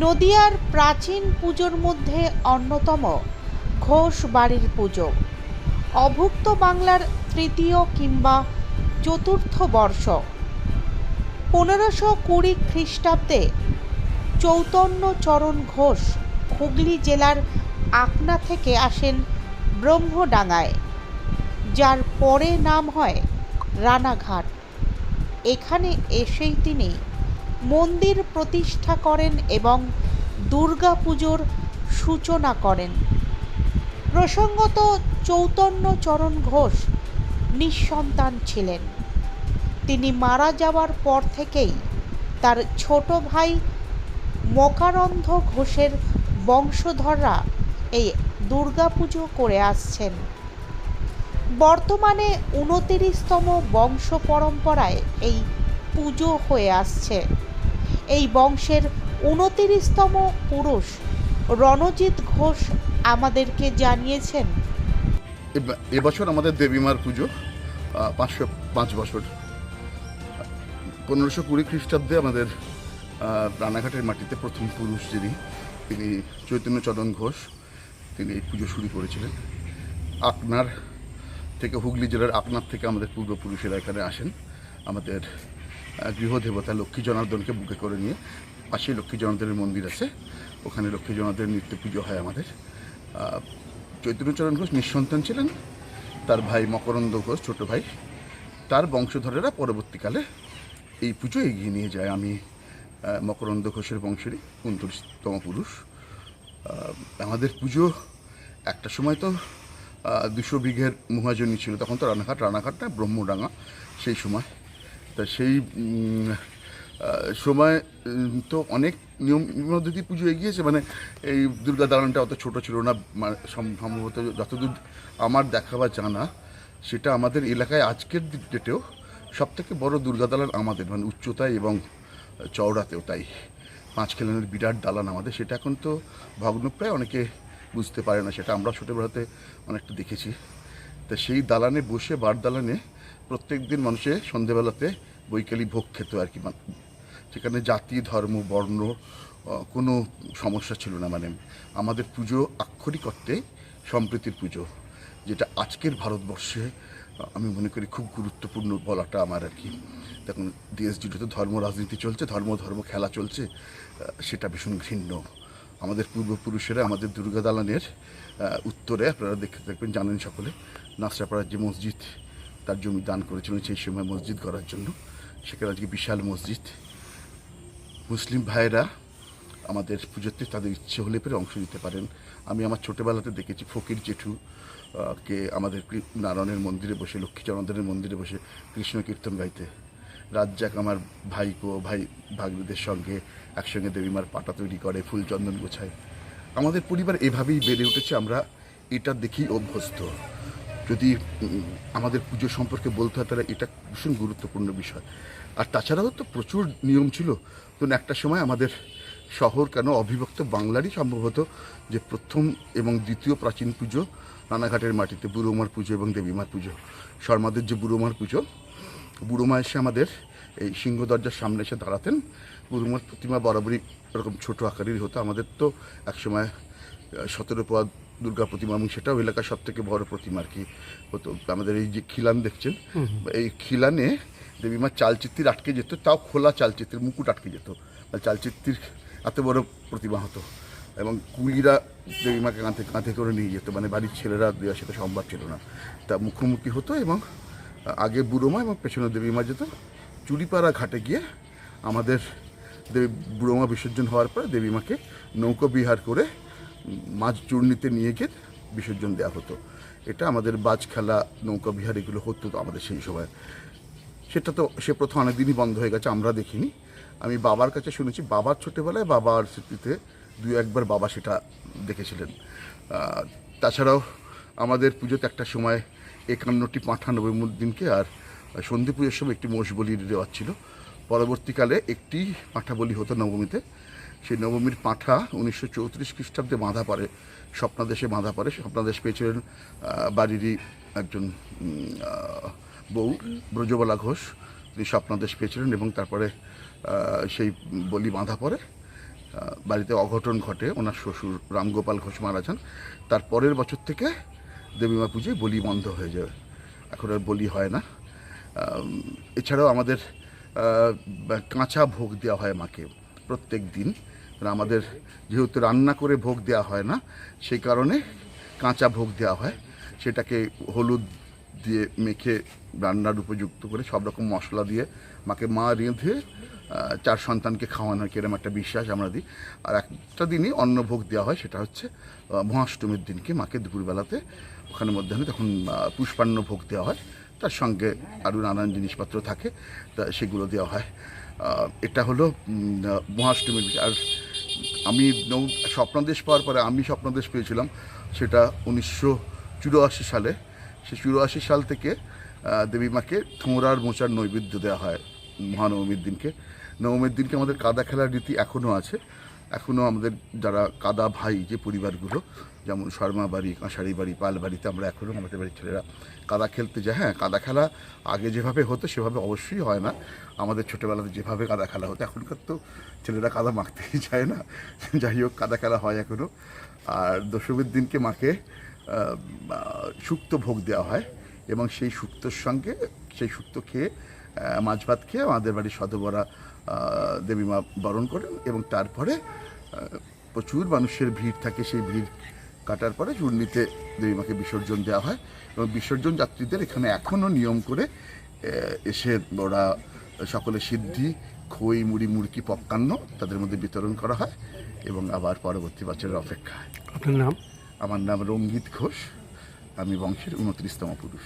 নদিয়ার প্রাচীন পুজোর মধ্যে অন্যতম ঘোষ বাড়ির পুজো। অভুক্ত বাংলার তৃতীয় কিংবা চতুর্থ বর্ষ। পনেরোশো কুড়ি খ্রিস্টাব্দে চৈতন্য চরণ ঘোষ হুগলি জেলার আকনা থেকে আসেন ব্রহ্মডাঙ্গায়, যার পরে নাম হয় রানাঘাট। এখানে এসেই তিনি মন্দির প্রতিষ্ঠা করেন এবং দুর্গাপুজোর সূচনা করেন। প্রসঙ্গত চৈতন্য চরণ ঘোষ নিঃসন্তান ছিলেন। তিনি মারা যাওয়ার পর থেকেই তার ছোট ভাই মকারন্ধ ঘোষের বংশধররা এই দুর্গাপুজো করে আসছেন। বর্তমানে উনতিরিশতম বংশ পরম্পরায় এই পুজো হয়ে আসছে। এই বংশের উনতিরিশতম পুরুষ। রণজিৎ ঘোষ আমাদেরকে জানিয়েছেন। এব- এবছর আমাদের দেবীমার পুজো পাঁচশো পাঁচ বছর। পনেরোশো কুড়ি খ্রিস্টাব্দে আমাদের রানাঘাটের মাটিতে প্রথম পুরুষ যিনি, তিনি চৈতন্যচরণ ঘোষ। তিনি এই পুজো শুরু করেছিলেন। আপনার থেকে হুগলি জেলার আপনার থেকে আমাদের পূর্বপুরুষেরা এখানে আসেন। আমাদের গৃহদেবতা লক্ষ্মী জনার্দনকে বুকে করে নিয়ে পাশেই লক্ষ্মী জনার্দনের মন্দির আছে। ওখানে লক্ষ্মী জনার্দনের নিত্য পুজো হয় আমাদের। চৈতন্যচরণ ঘোষ নিঃসন্তান ছিলেন। তার ভাই মকরন্দ ঘোষ, ছোট ভাই। তার বংশধরেরা পরবর্তীকালে এই পুজো এগিয়ে নিয়ে যায়। আমি মকরন্দ ঘোষের বংশেরই উনত্রিশতম পুরুষ। আমাদের পুজো একটা সময় তো দুশো বিঘের মহাজনী ছিল। তখন তো রানাঘাট রানাঘাট না ব্রহ্মডাঙ্গা। সেই সময় তা সেই সময় তো অনেক নিয়ম পদ্ধতি পুজো এগিয়েছে। মানে এই দুর্গা দালানটা অত ছোট ছিল না সম্ভবত যতদূর আমার দেখা বা জানা, সেটা আমাদের এলাকায় আজকের ডেটেও সব থেকে বড় দুর্গা দালান আমাদের মানে উচ্চতায় এবং চওড়াতেও তাই। পাঁচ খেলানের বিরাট দালান আমাদের, সেটা এখন তো ভগ্নপ্রায় অনেকে বুঝতে পারে না, সেটা আমরা ছোটোবেলাতে অনেকটা দেখেছি। তা সেই দালানে বসে বার দালানে প্রত্যেক দিন মানুষে সন্ধেবেলাতে বৈকালী ভোগ খেত আর কি মান- সেখানে জাতি, ধর্ম, বর্ণ কোনো সমস্যা ছিল না মানে। আমাদের পুজো আক্ষরিক অর্থে সম্প্রীতির পুজো, যেটা আজকের ভারতবর্ষে আমি মনে করি খুব গুরুত্বপূর্ণ বলাটা আমার আর কি। দেখুন দেশ জুড়ে তো ধর্ম রাজনীতি চলছে, ধর্ম ধর্ম খেলা চলছে সেটা ভীষণ ঘৃণ্য। আমাদের পূর্বপুরুষেরা আমাদের দুর্গা দালানের উত্তরে আপনারা দেখতে থাকবেন, জানেন সকলে, নাসরাপাড়ার যে মসজিদ তার জমি দান করেছিলেন সেই সময় মসজিদ করার জন্য। সেখানে আজকে বিশাল মসজিদ। মুসলিম ভাইয়েরা আমাদের পুজোতে তাদের ইচ্ছে হলে পরে অংশ নিতে পারেন। আমি আমার ছোটোবেলাতে দেখেছি ফকির জেঠু কে আমাদের নারায়ণের মন্দিরে বসে লক্ষ্মীচরণদের মন্দিরে বসে কৃষ্ণ কীর্তন গাইতে। রাজ্জাক আমার ভাইকো ভাই ভাগ্নিদের সঙ্গে একসঙ্গে দেবীমার পাটা তৈরি করে, ফুল চন্দন গোছায়। আমাদের পরিবার এভাবেই বেড়ে উঠেছে, আমরা এটা দেখেই অভ্যস্ত। যদি আমাদের পুজো সম্পর্কে বলতে হয়, তাহলে এটা ভীষণ গুরুত্বপূর্ণ বিষয়। আর তাছাড়াও তো প্রচুর নিয়ম ছিল। তো একটা সময় আমাদের শহর কেন অবিভক্ত বাংলারই সম্ভবত যে প্রথম এবং দ্বিতীয় প্রাচীন পুজো রানাঘাটের মাটিতে, বুড়োমার পুজো এবং দেবীমার পুজো। শর্মাদের যে বুড়োমার পুজো, বুড়োমা এসে আমাদের এই সিংহ দরজার সামনে এসে দাঁড়াতেন। বুড়োমার প্রতিমা বরাবরই এরকম ছোট আকারেরই হতো। আমাদের তো একসময় সতেরো পদ দুর্গা প্রতিমা এবং সেটাও এলাকার সব থেকে বড় প্রতিমা আর কি। হতো আমাদের এই যে খিলান দেখছেন এই খিলানে দেবীমার চালচিত্রির আটকে যেত তাও খোলা চালচিত্রের মুকুট আটকে যেত। আর চালচিত্রির এত বড় প্রতিমা হতো এবং কুলিরা দেবীমাকে কাঁধে কাঁধে করে নিয়ে যেত। মানে বাড়ির ছেলেরা দেওয়া সেটা সম্ভব ছিল না। তা মুখোমুখি হতো এবং আগে বুড়োমা এবং পেছনে দেবীমা যেত। চুরিপাড়া ঘাটে গিয়ে আমাদের দেবী বুড়োমা বিসর্জন হওয়ার পরে দেবীমাকে নৌকো বিহার করে মাছ চূর্ণিতে নিয়ে গিয়ে বিসর্জন দেওয়া হতো। এটা আমাদের বাজ খেলা নৌকা বিহার এগুলো হতো তো আমাদের সেই সময়। সেটা তো সে প্রথম অনেকদিনই বন্ধ হয়ে গেছে, আমরা দেখিনি। আমি বাবার কাছে শুনেছি, বাবার ছোটোবেলায় বাবার স্মৃতিতে দুই একবার বাবা সেটা দেখেছিলেন। তাছাড়াও আমাদের পুজোতে একটা সময় একান্নটি পাঁঠা নবমীর দিনকে আর সন্ধি পুজোর সময় একটি মোষ বলি দেওয়া ছিল। পরবর্তীকালে একটি পাঁঠা বলি হতো নবমীতে। সেই নবমীর পাঁঠা উনিশশো চৌত্রিশ খ্রিস্টাব্দে বাঁধা পড়ে, স্বপ্নাদেশে বাঁধা পড়ে। স্বপ্নাদেশ পেয়েছিলেন বাড়িরই একজন বউ, ব্রজবালা ঘোষ। তিনি স্বপ্নাদেশ পেয়েছিলেন এবং তারপরে সেই বলি বাঁধা পড়ে। বাড়িতে অঘটন ঘটে, ওনার শ্বশুর রামগোপাল ঘোষ মারা যান। তার পরের বছর থেকে দেবীমা পুজোয় বলি বন্ধ হয়ে যায়। এখন আর বলি হয় না। এছাড়াও আমাদের কাঁচা ভোগ দেওয়া হয় মাকে প্রত্যেক দিন। আমাদের যেহেতু রান্না করে ভোগ দেওয়া হয় না, সেই কারণে কাঁচা ভোগ দেওয়া হয়। সেটাকে হলুদ দিয়ে মেখে রান্নার উপযুক্ত করে সব রকম মশলা দিয়ে মাকে মা রেঁধে চার সন্তানকে খাওয়ানো কিরম একটা বিশ্বাস আমরা দিই। আর একটা দিনই অন্নভোগ দেওয়া হয়, সেটা হচ্ছে মহাষ্টমীর দিনকে মাকে দুপুরবেলাতে। ওখানে মধ্যাহ্নে তখন পুষ্পান্ন ভোগ দেওয়া হয়। তার সঙ্গে আরও নানান জিনিসপত্র থাকে, তা সেগুলো দেওয়া হয়। এটা হলো মহাষ্টমীর। আর আমি স্বপ্নাদেশ পাওয়ার পরে আমি স্বপ্নাদেশ পেয়েছিলাম, সেটা উনিশশো চুরাশি সালে। সে চুরাশি সাল থেকে দেবী মাকে ঠোঁড়ার মোচার নৈবেদ্য দেওয়া হয় মহানবমীর দিনকে। নবমীর দিনকে আমাদের কাদা খেলার রীতি এখনও আছে। এখনও আমাদের যারা কাদা ভাই যে পরিবারগুলো, যেমন শর্মা বাড়ি, কাঁসারি বাড়ি, পাল বাড়িতে আমরা এখনও আমাদের বাড়ির ছেলেরা কাদা খেলতে যায়। হ্যাঁ কাদা খেলা আগে যেভাবে হতো সেভাবে অবশ্যই হয় না। আমাদের ছোটোবেলাতে যেভাবে কাদা খেলা হতো, এখনকার তো ছেলেরা কাদা মাখতেই চায় না। যাই হোক, কাদা খেলা হয় এখনও আর দশমীর দিনকে মাকে শুক্তো ভোগ দেওয়া হয় এবং সেই শুক্তোর সঙ্গে সেই শুক্তো খেয়ে মাছ ভাত খেয়ে আমাদের বাড়ির সদবরা দেবী মা বরণ করেন এবং তারপরে প্রচুর মানুষের ভিড় থাকে সেই ভিড় কাটার পরে চূর্ণিতে দেবী মাকে বিসর্জন দেওয়া হয় এবং বিসর্জন যাত্রীদের এখানে এখনও নিয়ম করে এসে ওরা সকলে সিদ্ধি খই মুড়ি মুড়কি পক্কান্ন তাদের মধ্যে বিতরণ করা হয় এবং আবার পরবর্তী বছরের অপেক্ষায়। আপনার নাম? আমার নাম রঙ্গিত ঘোষ আমি বংশের উনত্রিশতম পুরুষ।